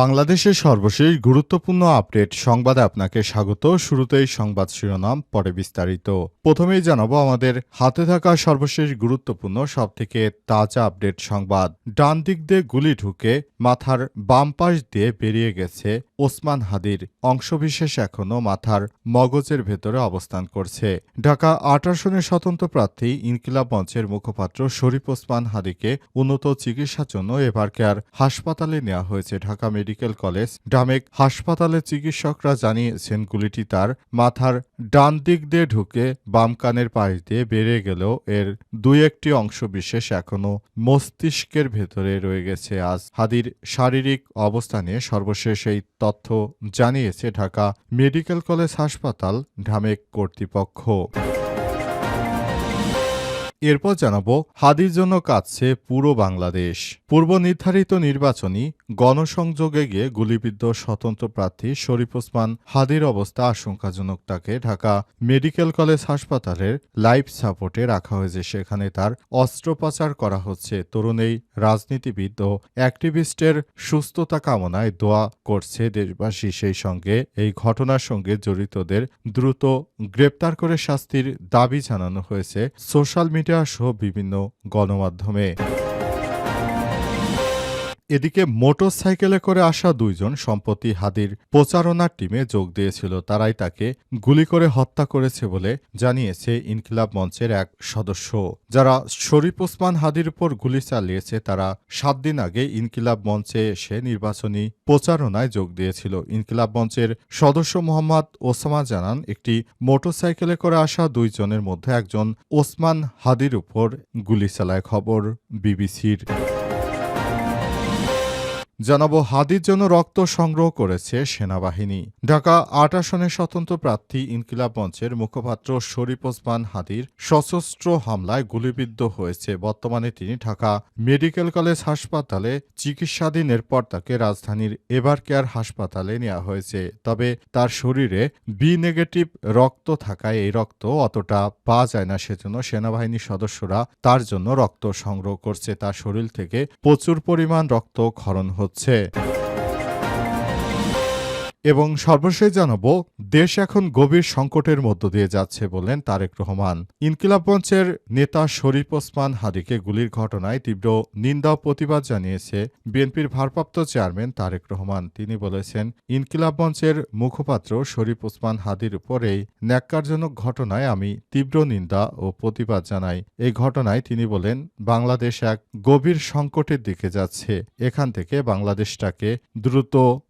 বাংলাদেশের সর্বশেষ গুরুত্বপূর্ণ আপডেট সংবাদে আপনাকে স্বাগত। শুরুতেই সংবাদ শিরোনাম, পরে বিস্তারিত। প্রথমেই জানাব আমাদের হাতে থাকা সর্বশেষ গুরুত্বপূর্ণ, সবথেকে তাজা আপডেট সংবাদ। ডান দিক দিয়ে গুলি ঢুকে মাথার বাম পাশ দিয়ে বেরিয়ে গেছে ওসমান হাদির। অংশবিশেষ এখনও মাথার মগজের ভেতরে অবস্থান করছে। ঢাকা আট আসনের স্বতন্ত্র প্রার্থী ইনকিলাব মঞ্চের মুখপাত্র শরীফ ওসমান হাদিকে উন্নত চিকিৎসার জন্য এবারকার হাসপাতালে নেওয়া হয়েছে। ঢাকা মেডিকেল কলেজ, ডামেক হাসপাতালে চিকিৎসকরা জানিয়েছেন গুলিটি তার মাথার ডান দিক দিয়ে ঢুকে বাম কানের পাশ দিয়ে বেড়ে গেলেও এর দুই একটি অংশ বিশেষ এখনও মস্তিষ্কের ভেতরে রয়ে গেছে। আজ হাদির শারীরিক অবস্থা নিয়ে সর্বশেষ এই তথ্য জানিয়েছে ঢাকা মেডিকেল কলেজ হাসপাতাল ঢামেক কর্তৃপক্ষ। এরপর জানাব হাদির জন্য কাঁদছে পুরো বাংলাদেশ। পূর্ব নির্ধারিত নির্বাচনী গণসংযোগে গিয়ে গুলিবিদ্ধ স্বতন্ত্র প্রার্থী শরীফ ওসমান হাদির অবস্থা আশঙ্কাজনক তাকে ঢাকা মেডিকেল কলেজ হাসপাতালের লাইফ সাপোর্টে রাখা হয়েছে। সেখানে তার অস্ত্রোপচার করা হচ্ছে। তরুণ এই রাজনীতিবিদ ও অ্যাক্টিভিস্টের সুস্থতা কামনায় দোয়া করছে দেশবাসী। সেই সঙ্গে এই ঘটনার সঙ্গে জড়িতদের দ্রুত গ্রেপ্তার করে শাস্তির দাবি জানানো হয়েছে। সোশ্যাল মিডিয়া সহ বিভিন্ন গণমাধ্যমে। এদিকে মোটরসাইকেলে করে আসা দুইজন সম্প্রতি হাদির প্রচারণার টিমে যোগ দিয়েছিল। তারাই তাকে গুলি করে হত্যা করেছে বলে জানিয়েছে ইনকিলাব মঞ্চের এক সদস্য। যারা শরীফ ওসমান হাদির উপর গুলি চালিয়েছে, তারা সাত দিন আগে ইনকিলাব মঞ্চে এসে নির্বাচনী প্রচারণায় যোগ দিয়েছিল। ইনকিলাব মঞ্চের সদস্য মোহাম্মদ ওসামা জানান, একটি মোটরসাইকেলে করে আসা দুইজনের মধ্যে একজন ওসমান হাদির উপর গুলি চালায়। খবর বিবিসির। জানাব হাদির জন্য রক্ত সংগ্রহ করেছে সেনাবাহিনী। ঢাকা আট আসনের স্বতন্ত্র প্রার্থী ইনকিলাব মঞ্চের মুখপাত্র শরীফ ওসমান হাদির সশস্ত্র হামলায় গুলিবিদ্ধ হয়েছে। বর্তমানে তিনি ঢাকা মেডিকেল কলেজ হাসপাতালে চিকিৎসাধীন, এরপর তাকে রাজধানীর এবার কেয়ার হাসপাতালে নেওয়া হয়েছে। তবে তার শরীরে বি নেগেটিভ রক্ত থাকায় এই রক্ত অতটা পাওয়া যায় না, সেজন্য সেনাবাহিনীর সদস্যরা তার জন্য রক্ত সংগ্রহ করছে। তার শরীর থেকে প্রচুর পরিমাণ রক্ত ক্ষরণ হচ্ছে। છે. এবং সর্বশেষ জানাব, দেশ এখন গভীর সংকটের মধ্য দিয়ে যাচ্ছে বললেন তারেক রহমান। ইনকিলাব মঞ্চের নেতা শরীফ ওসমান হাদিকে গুলির ঘটনায় তীব্র নিন্দা প্রতিবাদ জানিয়েছে বিএনপির ভারপ্রাপ্ত চেয়ারম্যান তারেক রহমান। তিনি বলেছেন ইনকিলাব মঞ্চের মুখপাত্র শরীফ ওসমান হাদির উপরেই ন্যাক্কারজনক ঘটনায় আমি তীব্র নিন্দা ও প্রতিবাদ জানাই। এই ঘটনায় তিনি বলেন, বাংলাদেশ এক গভীর সংকটের দিকে যাচ্ছে। এখান থেকে বাংলাদেশটাকে দ্রুত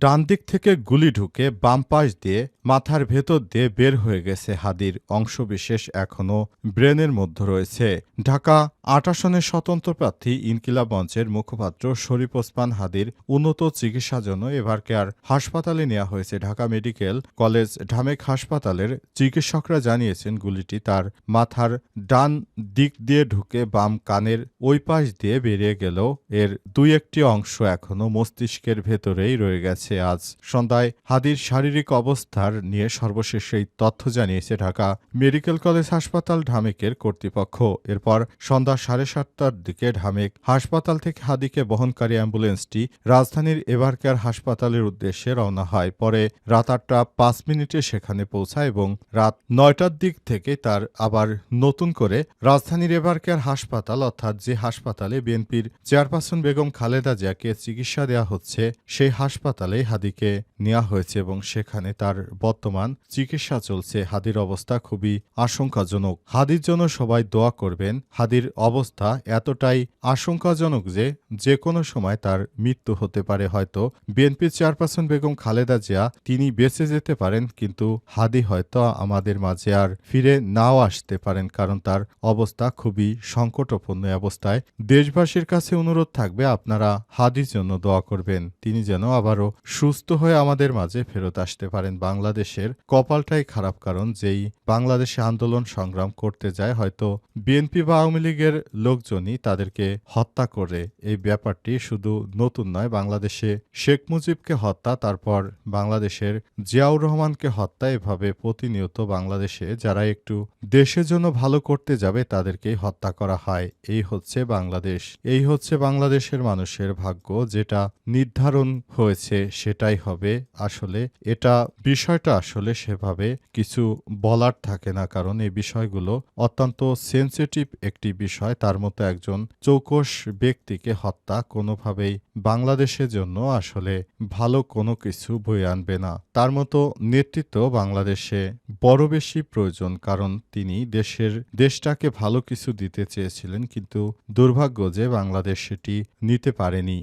ডান দিক থেকে গুলি ঢুকে বাম পাশ দিয়ে মাথার ভেতর দিয়ে বের হয়ে গেছে হাদির অংশবিশেষ এখনও ব্রেনের মধ্যে রয়েছে। ঢাকা আট স্বতন্ত্র প্রার্থী ইনকিলাব মঞ্চের মুখপাত্র শরীফ ওসমান হাদির উন্নত চিকিৎসার জন্য এবারকার হাসপাতালে নেওয়া হয়েছে। ঢাকা মেডিকেল কলেজ ঢামেক হাসপাতালের চিকিৎসকরা জানিয়েছেন গুলিটি তার মাথার ডান দিক দিয়ে ঢুকে বাম কানের ওই পাশ দিয়ে বেরিয়ে গেলেও এর দুই একটি অংশ এখনও মস্তিষ্কের ভেতরেই রয়ে গেছে। আজ সন্ধ্যায় হাদির শারীরিক অবস্থার নিয়ে সর্বশেষ এই তথ্য জানিয়েছে ঢাকা মেডিকেল কলেজ হাসপাতাল ঢামেকের কর্তৃপক্ষ। এরপর সন্ধ্যা সাড়ে সাতটার দিকে ঢামেক হাসপাতাল থেকে হাদিকে বহনকারী অ্যাম্বুলেন্সটি রাজধানীর এভারকেয়ার হাসপাতালের উদ্দেশ্যে রওনা হয়। পরে রাত আটটা পাঁচ মিনিটে সেখানে পৌঁছায় এবং রাত নয়টার দিক থেকে তার আবার নতুন করে রাজধানীর এভারকেয়ার হাসপাতাল অর্থাৎ যে হাসপাতালে বিএনপির চেয়ারপারসন বেগম খালেদা জিয়াকে চিকিৎসা দেওয়া হচ্ছে, সেই হাসপাতালে হাদিকে নেওয়া হয়েছে এবং সেখানে তার বর্তমান চিকিৎসা চলছে। হাদির অবস্থা খুবই আশঙ্কাজনক। হাদির জন্য সবাই দোয়া করবেন। হাদির অবস্থা এতটাই আশঙ্কাজনক যে যে কোনো সময় তার মৃত্যু হতে পারে। হয়তো বিএনপির চেয়ারপারসন বেগম খালেদা জিয়া তিনি বেঁচে যেতে পারেন, কিন্তু হাদি হয়তো আমাদের মাঝে আর ফিরে নাও আসতে পারেন, কারণ তার অবস্থা খুবই সংকটপূর্ণ অবস্থায়। দেশবাসীর কাছে অনুরোধ থাকবে, আপনারা হাদির জন্য দোয়া করবেন। তিনি যেন আবারও সুস্থ হয়ে আমাদের মাঝে ফেরত আসতে পারেন। বাংলাদেশের কপালটাই খারাপ কারণ যেই বাংলাদেশে আন্দোলন সংগ্রাম করতে যায়, হয়তো বিএনপি বা আওয়ামী লীগের লোকজনই তাদেরকে হত্যা করে। এই ব্যাপারটি শুধু নতুন নয়, বাংলাদেশে শেখ মুজিবকে হত্যা, তারপর বাংলাদেশের জিয়াউর রহমানকে হত্যা, এভাবে প্রতিনিয়ত বাংলাদেশে যারা একটু দেশের জন্য ভালো করতে যাবে, তাদেরকেই হত্যা করা হয়। এই হচ্ছে বাংলাদেশ। এই হচ্ছে বাংলাদেশের মানুষের ভাগ্য, যেটা নির্ধারণ হয়েছে, সেটাই হবে। আসলে এটা বিষয়টা আসলে সেভাবে কিছু বলার থাকে না, কারণ এই বিষয়গুলো অত্যন্ত সেন্সিটিভ একটি বিষয়। তার মতো একজন চৌকস ব্যক্তিকে হত্যা কোনোভাবেই বাংলাদেশের জন্য আসলে ভালো কোনো কিছু বয়ে আনবে না। তার মতো নেতৃত্ব বাংলাদেশে বড় বেশি প্রয়োজন, কারণ তিনি দেশের, দেশটাকে ভালো কিছু দিতে চেয়েছিলেন, কিন্তু দুর্ভাগ্য যে বাংলাদেশ সেটি নিতে পারেনি।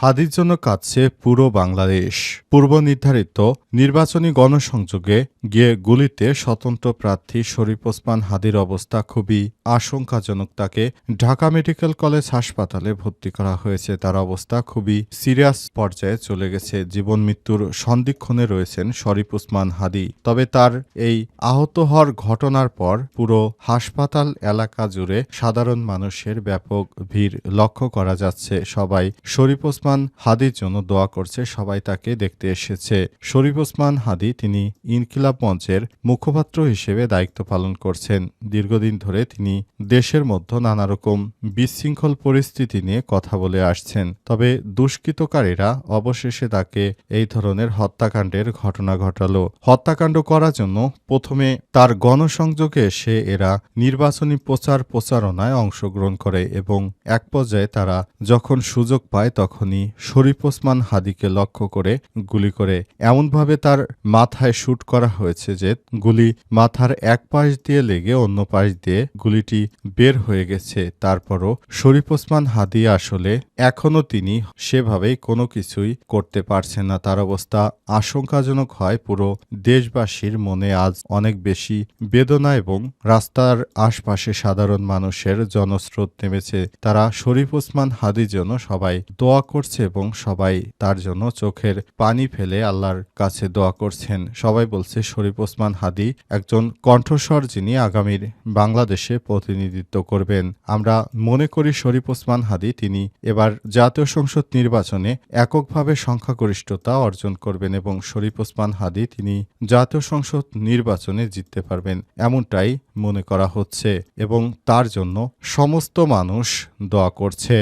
হাদির জন্য কাঁদছে পুরো বাংলাদেশ। পূর্ব নির্ধারিত নির্বাচনী গণসংযোগে গিয়ে গুলিতে স্বতন্ত্র প্রার্থী শরীফ ওসমান হাদির অবস্থা খুবই আশঙ্কাজনক। তাকে ঢাকা মেডিকেল কলেজ হাসপাতালে ভর্তি করা হয়েছে। তার অবস্থা খুবই সিরিয়াস পর্যায়ে চলে গেছে। জীবন মৃত্যুর সন্দিক্ষণে রয়েছেন শরীফ ওসমান হাদি। তবে তার এই আহত হওয়ার ঘটনার পর পুরো হাসপাতাল এলাকা জুড়ে সাধারণ মানুষের ব্যাপক ভিড় লক্ষ্য করা যাচ্ছে। সবাই শরীফ ওসমান হাদির জন্য দোয়া করছে, সবাই তাকে দেখতে এসেছে। শরীফ ওসমান হাদি তিনি ইনকিলাব মঞ্চের মুখপাত্র হিসেবে দায়িত্ব পালন করছেন। দীর্ঘদিন ধরে তিনি দেশের মধ্যে নানা রকম বিশৃঙ্খল পরিস্থিতি নিয়ে কথা বলে আসছেন। তবে দুষ্কৃতকারীরা অবশেষে তাকে এই ধরনের হত্যাকাণ্ডের ঘটনা ঘটালো। হত্যাকাণ্ড করার জন্য প্রথমে তার গণসংযোগে এসে এরা নির্বাচনী প্রচার প্রচারণায় অংশগ্রহণ করে এবং এক পর্যায়ে তারা যখন সুযোগ পায় তখনই শরীফ ওসমান হাদিকে লক্ষ্য করে গুলি করে। এমনভাবে তার মাথায় শুট করা হয়েছে যে গুলি মাথার এক পাশ দিয়ে লেগে অন্য পাশ দিয়ে গুলিটি বের হয়ে গেছে। তারপরও শরীফ ওসমান হাদি আসলে এখনও তিনি সেভাবেই কোনো কিছুই করতে পারছেন না। তার অবস্থা আশঙ্কাজনক হয়। পুরো দেশবাসীর মনে আজ অনেক বেশি বেদনা এবং রাস্তার আশপাশে সাধারণ মানুষের জনস্রোত নেমেছে। তারা শরীফ ওসমান হাদির জন্য সবাই দোয়া করছে এবং সবাই তার জন্য চোখের পানি ফেলে আল্লাহর কাছে দোয়া করছেন। সবাই বলছে, শরীফ ওসমান হাদি একজন কণ্ঠস্বর যিনি আগামীর বাংলাদেশে প্রতিনিধিত্ব করবেন। আমরা মনে করি, শরীফ ওসমান হাদি তিনি এবার জাতীয় সংসদ নির্বাচনে এককভাবে সংখ্যাগরিষ্ঠতা অর্জন করবেন এবং শরীফ ওসমান হাদি তিনি জাতীয় সংসদ নির্বাচনে জিততে পারবেন এমনটাই মনে করা হচ্ছে এবং তার জন্য সমস্ত মানুষ দোয়া করছে।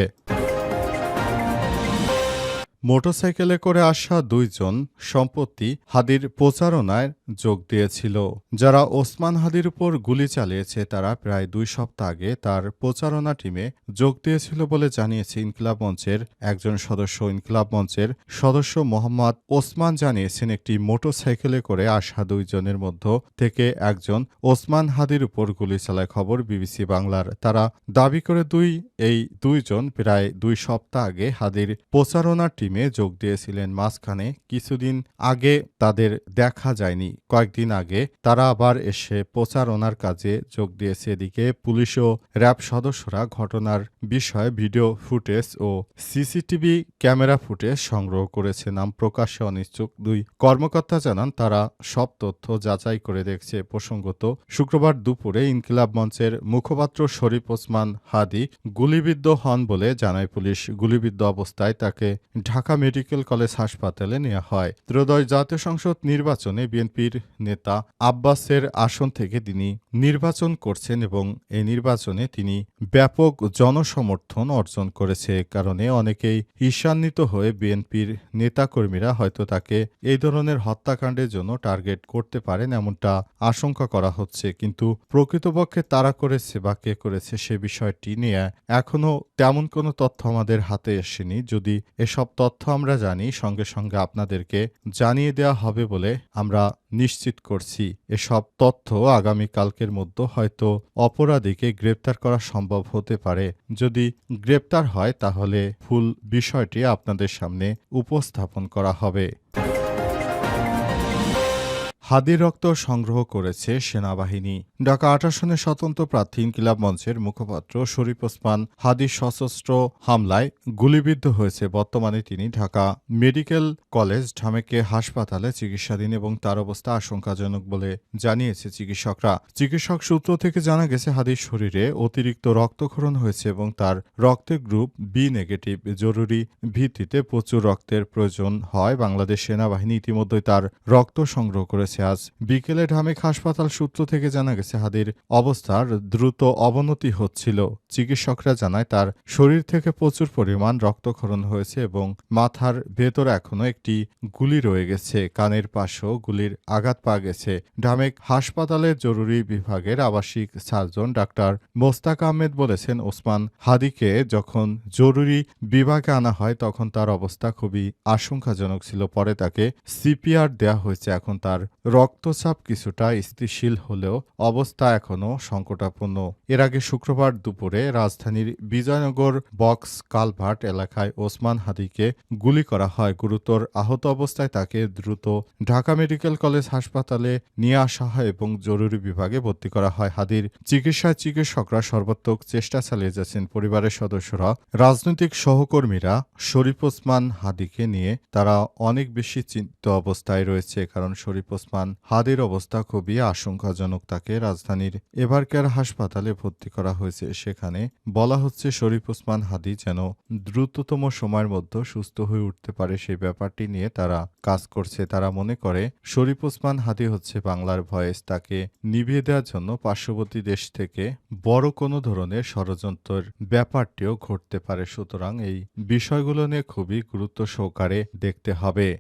মোটরসাইকেলে করে আসা দুইজন সম্পত্তি হাদির প্রচারণায় যোগ দিয়েছিল। যারা ওসমান হাদির উপর গুলি চালিয়েছে, তারা প্রায় দুই সপ্তাহ আগে তার প্রচারণা টিমে যোগ দিয়েছিল বলে জানিয়েছে ইনকিলাব মঞ্চের একজন সদস্য। ইনকিলাব মঞ্চের সদস্য মোহাম্মদ ওসমান জানিয়েছেন, একটি মোটরসাইকেলে করে আসা দুইজনের মধ্য থেকে একজন ওসমান হাদির উপর গুলি চালায়। খবর বিবিসি বাংলার। তারা দাবি করে, দুই, এই দুইজন প্রায় দুই সপ্তাহ আগে হাদির প্রচারণা টিমে যোগ দিয়েছিলেন মাঝখানে। কিছুদিন আগে তাদের দেখা যায়নি। কয়েকদিন আগে তারা আবার এসে প্রচারণার কাজে যোগ দিয়েছে। এদিকে পুলিশ ও র্যাব সদস্যরা ঘটনার বিষয়ে ভিডিও ফুটেজ ও সিসিটিভি ক্যামেরা ফুটেজ সংগ্রহ করেছে। নাম প্রকাশ্যে অনিচ্ছুক দুই কর্মকর্তা জানান, তারা সব তথ্য যাচাই করে দেখছে। প্রসঙ্গত, শুক্রবার দুপুরে ইনকিলাব মঞ্চের মুখপাত্র শরীফ ওসমান হাদি গুলিবিদ্ধ হন বলে জানায় পুলিশ। গুলিবিদ্ধ অবস্থায় তাকে ঢাকা মেডিকেল কলেজ হাসপাতালে নেওয়া হয়। ত্রয়োদশ জাতীয় সংসদ নির্বাচনে বিএনপির নেতা আব্বাসের আসন থেকে তিনি নির্বাচন করছেন এবং এই নির্বাচনে তিনি ব্যাপক জনসমর্থন অর্জন করেছে। কারণে অনেকেই ঈর্ষান্বিত হয়ে বিএনপির নেতাকর্মীরা হয়তো তাকে এই ধরনের হত্যাকাণ্ডের জন্য টার্গেট করতে পারেন এমনটা আশঙ্কা করা হচ্ছে। কিন্তু প্রকৃতপক্ষে তারা করেছে বা কে করেছে সে বিষয়টি নিয়ে এখনও তেমন কোনো তথ্য আমাদের হাতে আসেনি। যদি এসব তথ্য তথ্য আমরা জানি, সঙ্গে সঙ্গে আপনাদেরকে জানিয়ে দেওয়া হবে বলে আমরা নিশ্চিত করছি। এসব তথ্য আগামী কালকের মধ্যে হয়তো অপরাধীকে গ্রেপ্তার করা সম্ভব হতে পারে। যদি গ্রেপ্তার হয়, তাহলে ফুল বিষয়টি আপনাদের সামনে উপস্থাপন করা হবে। হাদির রক্ত সংগ্রহ করেছে সেনাবাহিনী। ঢাকা আট স্বতন্ত্র প্রার্থী ইনকিলাব মঞ্চের মুখপাত্র শরীফ ওসমান হাদির সশস্ত্র হামলায় গুলিবিদ্ধ হয়েছে। বর্তমানে তিনি ঢাকা মেডিকেল কলেজ ঢামেকে হাসপাতালে চিকিৎসাধীন এবং তার অবস্থা আশঙ্কাজনক বলে জানিয়েছে চিকিৎসকরা। চিকিৎসক সূত্র থেকে জানা গেছে, হাদির শরীরে অতিরিক্ত রক্তক্ষরণ হয়েছে এবং তার রক্তের গ্রুপ বি নেগেটিভ জরুরি ভিত্তিতে প্রচুর রক্তের প্রয়োজন হয়। বাংলাদেশ সেনাবাহিনী ইতিমধ্যে তার রক্ত সংগ্রহ করেছে। আজ বিকেলে ঢামেক হাসপাতাল সূত্র থেকে জানা গেছে, হাদির অবস্থার দ্রুত অবনতি হচ্ছিল। চিকিৎসকরা জানায়, তার শরীর থেকে প্রচুর পরিমাণ রক্তক্ষরণ হয়েছে এবং মাথার ভেতর এখনও একটি গুলি রয়ে গেছে। কানের পাশেও গুলির আঘাত পাওয়া গেছে। ঢামেক হাসপাতালের জরুরি বিভাগের আবাসিক সার্জন ডাক্তার মোস্তাক আহমেদ বলেছেন, ওসমান হাদিকে যখন জরুরি বিভাগে আনা হয়, তখন তার অবস্থা খুবই আশঙ্কাজনক ছিল। পরে তাকে সিপিআর দেয়া হয়েছে, এখন তার রক্তচাপ কিছুটা স্থিতিশীল হলেও অবস্থা এখনও সংকটাপন্ন। এর আগে শুক্রবার দুপুরে রাজধানীর বিজয়নগর বক্স কালভার্ট এলাকায় ওসমান হাদিকে গুলি করা হয়। গুরুতর আহত অবস্থায় তাকে দ্রুত ঢাকা মেডিকেল কলেজ হাসপাতালে নিয়ে আসা হয় এবং জরুরি বিভাগে ভর্তি করা হয়। হাদির চিকিৎসায় চিকিৎসকরা সর্বাত্মক চেষ্টা চালিয়ে যাচ্ছেন। পরিবারের সদস্যরা, রাজনৈতিক সহকর্মীরা শরীফ ওসমান হাদিকে নিয়ে তারা অনেক বেশি চিন্তিত অবস্থায় রয়েছে। কারণ শরীফ ওসমান, হাদির অবস্থা খুবই আশঙ্কাজনক তাকে রাজধানীর এভারকেয়ার হাসপাতালে ভর্তি করা হয়েছে। সেখানে বলা হচ্ছে, শরীফ ওসমান হাদি যেন দ্রুততম সময়ের মধ্যে সুস্থ হয়ে উঠতে পারে সেই ব্যাপারটি নিয়ে তারা কাজ করছে। তারা মনে করে, শরীফ ওসমান হাদি হচ্ছে বাংলার ভয়েস। তাকে নিভিয়ে দেওয়ার জন্য পার্শ্ববর্তী দেশ থেকে বড় কোনো ধরনের ষড়যন্ত্রের ব্যাপারটিও ঘটতে পারে। সুতরাং এই বিষয়গুলো নিয়ে খুবই গুরুত্ব সহকারে দেখতে হবে।